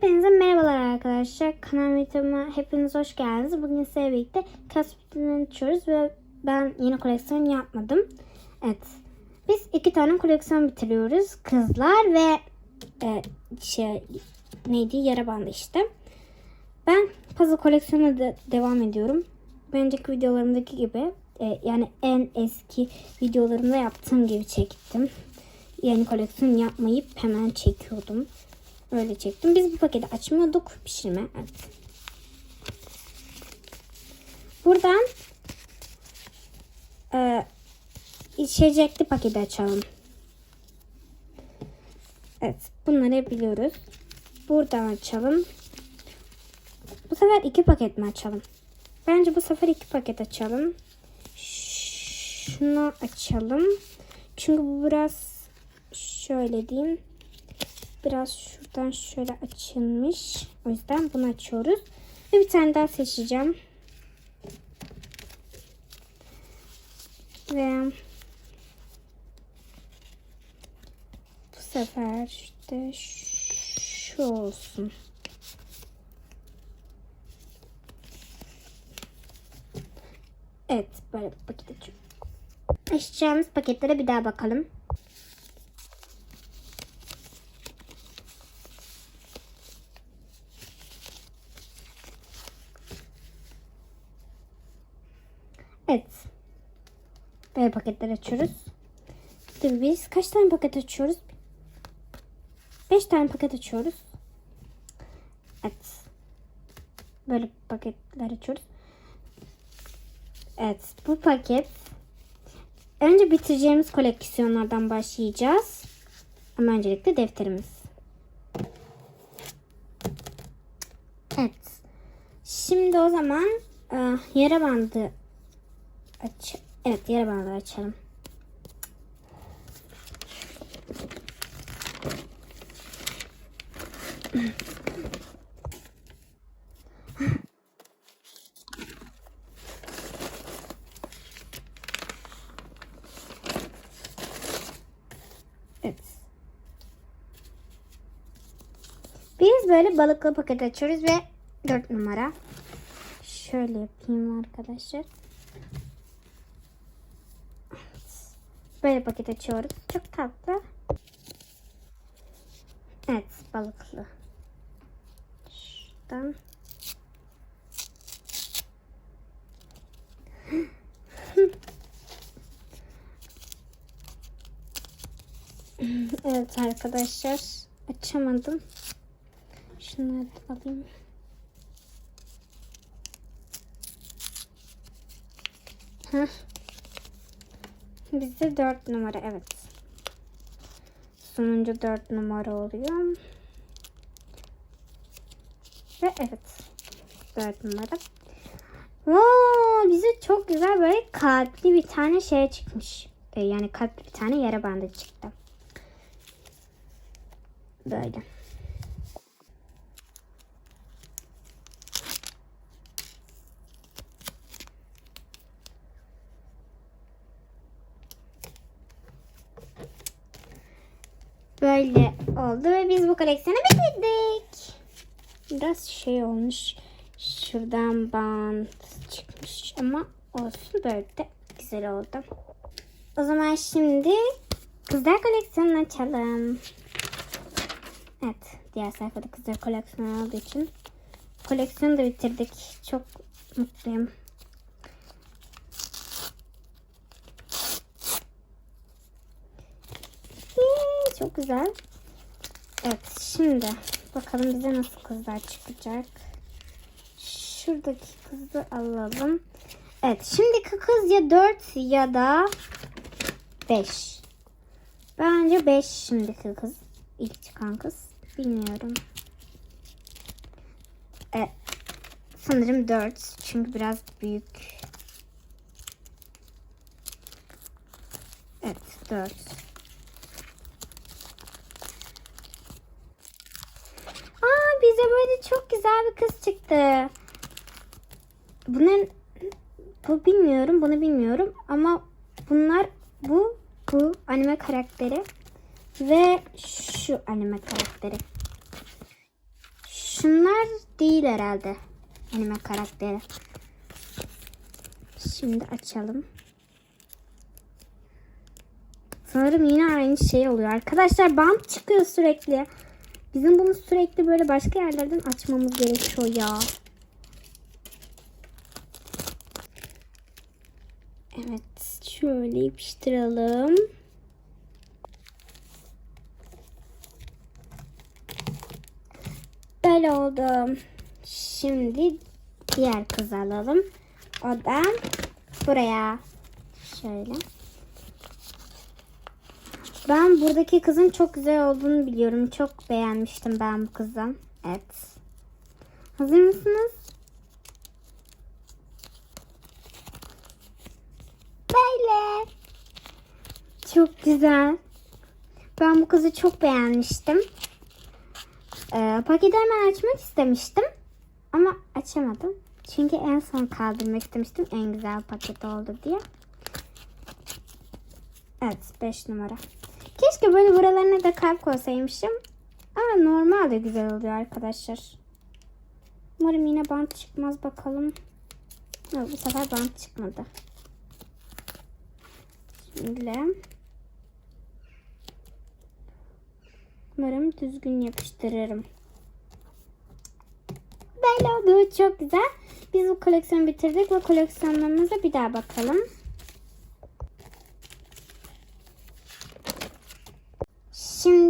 Hepinize merhabalar arkadaşlar. Kanal videoma hepiniz hoş geldiniz. Bugün sizlerle birlikte Kasper'den açıyoruz ve ben yeni koleksiyon yapmadım. Evet. Biz iki tane koleksiyon bitiriyoruz. Kızlar ve e, şey neydi? Yara bandı işte. Ben puzzle koleksiyonuna da devam ediyorum. Bir önceki videolarımdaki gibi e, yani en eski videolarımda yaptığım gibi çektim. Yeni koleksiyon yapmayıp hemen çekiyordum. Öyle çektim. Biz bu paketi açmıyorduk. Pişirme. Evet. Buradan e, içecekli paketi açalım. Evet. Bunları biliyoruz. Buradan açalım. Bu sefer iki paket mi açalım? Bence bu sefer iki paket açalım. Şunu açalım. Çünkü bu biraz şöyle diyeyim. Biraz şuradan şöyle açılmış. O yüzden bunu açıyoruz. Ve bir tane daha seçeceğim. Ve bu sefer işte şu olsun. Evet böyle bir paket açıyorum. Açacağımız paketlere bir daha bakalım. Evet. Böyle paketler açıyoruz. Tabii biz kaç tane paket açıyoruz? 5 tane paket açıyoruz. Evet. Böyle paketler açıyoruz. Evet. Bu paket önce bitireceğimiz koleksiyonlardan başlayacağız. Ama öncelikle defterimiz. Evet. Şimdi o zaman e, yara bandı aç. Evet yara bandı açalım. Biz böyle balıklı paket açıyoruz ve 4 numara. Şöyle yapayım arkadaşlar. Böyle paket açıyoruz. Çok tatlı. Evet balıklı. Şuradan. evet arkadaşlar. Açamadım. Şunları alayım. Heh. Bizde 4 numara evet. Sonuncu 4 numara oluyor. Ve evet. 4 numara. Oo, bize çok güzel böyle kalpli bir tane şey çıkmış. Ee, yani kalpli bir tane yara bandı çıktı. Böyle. Böyle oldu ve biz bu koleksiyonu bitirdik. Biraz şey olmuş. Şuradan bant çıkmış ama olsun böyle de güzel oldu. O zaman şimdi kızlar koleksiyonunu açalım. Evet. Diğer sayfada kızlar koleksiyonu olduğu için koleksiyonu da bitirdik. Çok mutluyum. Yay, Çok güzel. Evet şimdi bakalım bize nasıl kızlar çıkacak. Şuradaki kızı alalım. Evet şimdiki kız ya 4 ya da 5. Bence 5 şimdiki kız. İlk çıkan kız. Bilmiyorum. Evet. Sanırım 4. Çünkü biraz büyük. Evet 4. Aa bize böyle çok güzel bir kız çıktı. Bunun bu bilmiyorum, bunu bilmiyorum ama bunlar bu bu anime karakteri ve şu anime karakteri. Şunlar değil herhalde. Anime karakteri. Şimdi açalım. Sanırım yine aynı şey oluyor. Arkadaşlar bant çıkıyor sürekli. Bizim bunu sürekli böyle başka yerlerden açmamız gerekiyor ya. Evet. Şöyle yapıştıralım. Böyle oldu. Şimdi diğer kızı alalım. O da buraya. Şöyle. Ben buradaki kızın çok güzel olduğunu biliyorum. Çok beğenmiştim ben bu kızı. Evet. Hazır mısınız? Böyle. Çok güzel. Ben bu kızı çok beğenmiştim. Ee, paketi hemen açmak istemiştim. Ama açamadım. Çünkü en son kaldırmak istemiştim. En güzel paket oldu diye. Evet 5 numara. Keşke böyle buralarına da kalp koysaymışım. Ama normal de güzel oluyor arkadaşlar. Umarım yine bant çıkmaz bakalım. Yok bu sefer bant çıkmadı. Şimdi Umarım düzgün yapıştırırım. Böyle oldu. Çok güzel. Biz bu koleksiyonu bitirdik ve koleksiyonlarımıza bir daha bakalım.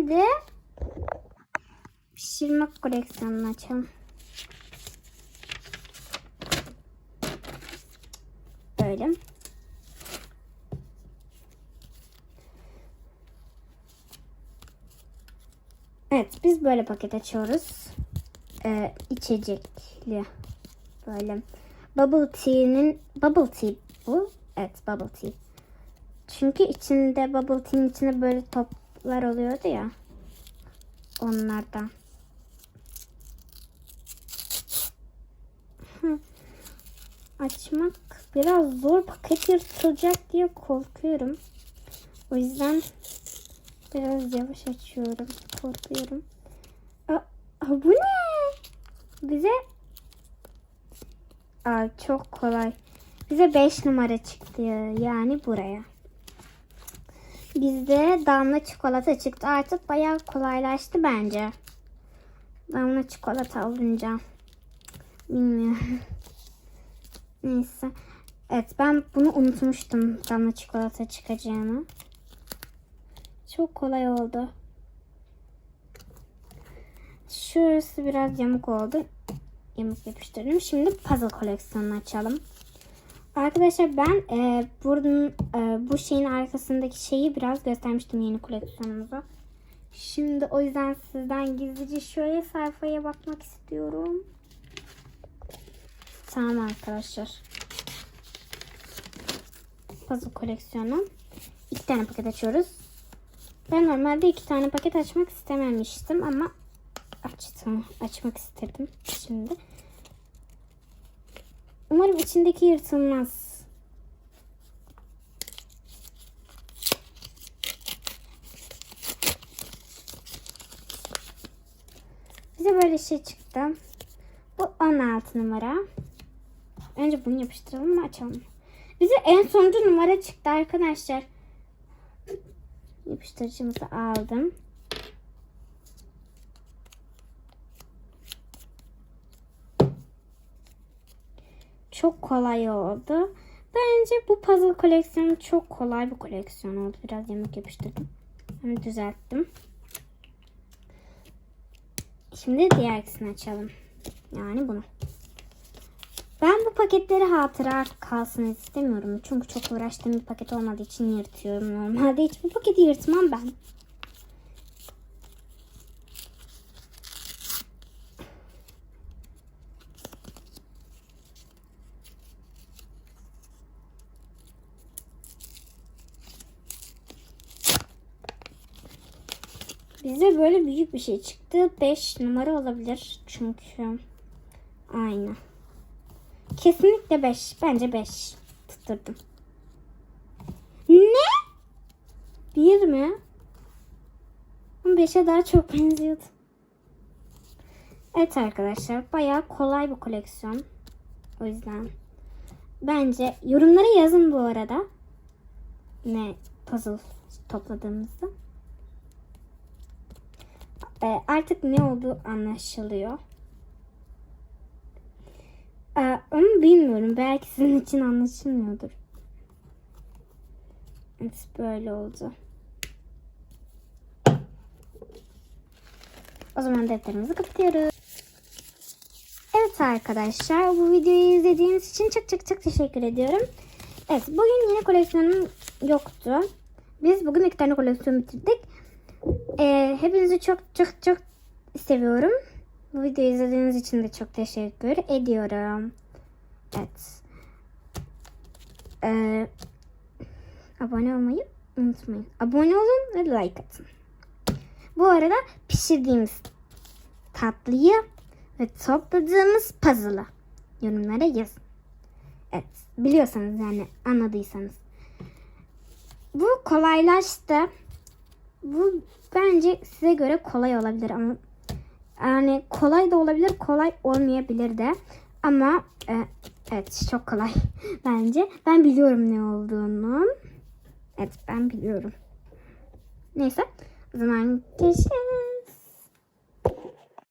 Şimdi pişirme koleksiyonunu açalım. Böyle. Evet biz böyle paket açıyoruz. Ee, içecekli. Böyle. Bubble tea'nin bubble tea bu. Evet bubble tea. Çünkü içinde bubble tea'nin içinde böyle toplar oluyordu ya. Onlardan. Açmak biraz zor. Paket yırtılacak diye korkuyorum. O yüzden biraz yavaş açıyorum. Korkuyorum. Aa, aa, bu ne? Bize Aa, çok kolay. Bize 5 numara çıktı yani buraya. Bizde damla çikolata çıktı. Artık bayağı kolaylaştı bence. Damla çikolata alınca. Bilmiyorum. Neyse. Evet ben bunu unutmuştum. Damla çikolata çıkacağını. Çok kolay oldu. Şurası biraz yamuk oldu. Yamuk yapıştırdım. Şimdi puzzle koleksiyonunu açalım. Arkadaşlar ben e, bunun e, bu şeyin arkasındaki şeyi biraz göstermiştim yeni koleksiyonumuza. Şimdi o yüzden sizden gizlice şöyle sayfaya bakmak istiyorum. Tamam arkadaşlar. Puzzle koleksiyonu. İki tane paket açıyoruz. Ben normalde iki tane paket açmak istememiştim ama açtım. Açmak istedim şimdi. Umarım içindeki yırtılmaz. Bize böyle şey çıktı. Bu 16 numara. Önce bunu yapıştıralım mı açalım. Bize en sonuncu numara çıktı arkadaşlar. Yapıştırıcımızı aldım. Çok kolay oldu. Bence bu puzzle koleksiyonu çok kolay bir koleksiyon oldu. Biraz yemek yapıştırdım. Hem düzelttim. Şimdi diğer ikisini açalım. Yani bunu. Ben bu paketleri hatıra kalsın istemiyorum. Çünkü çok uğraştığım bir paket olmadığı için yırtıyorum. Normalde hiç bu paketi yırtmam ben. Bize böyle büyük bir şey çıktı. 5 numara olabilir. Çünkü aynı. Kesinlikle 5. Bence 5. Tutturdum. Ne? 1 mi? 5'e daha çok benziyordu. Evet arkadaşlar bayağı kolay bir koleksiyon. O yüzden bence yorumlara yazın bu arada. Ne puzzle topladığımızda. Ee, artık ne olduğu anlaşılıyor. Ee, onu bilmiyorum. Belki sizin için anlaşılmıyordur. Evet böyle oldu. O zaman defterimizi kapatıyoruz. Evet arkadaşlar bu videoyu izlediğiniz için çok çok çok teşekkür ediyorum. Evet bugün yine koleksiyonum yoktu. Biz bugün iki tane koleksiyon bitirdik. Ee, hepinizi çok çok çok seviyorum. Bu videoyu izlediğiniz için de çok teşekkür ediyorum. Evet. Ee, abone olmayı unutmayın. Abone olun ve like atın. Bu arada pişirdiğimiz tatlıyı ve topladığımız puzzle'ı yorumlara yazın. Evet biliyorsanız yani anladıysanız. Bu kolaylaştı. Bu bence size göre kolay olabilir ama yani kolay da olabilir kolay olmayabilir de ama e, evet çok kolay bence. Ben biliyorum ne olduğunu. Evet ben biliyorum. Neyse o zaman görüşürüz.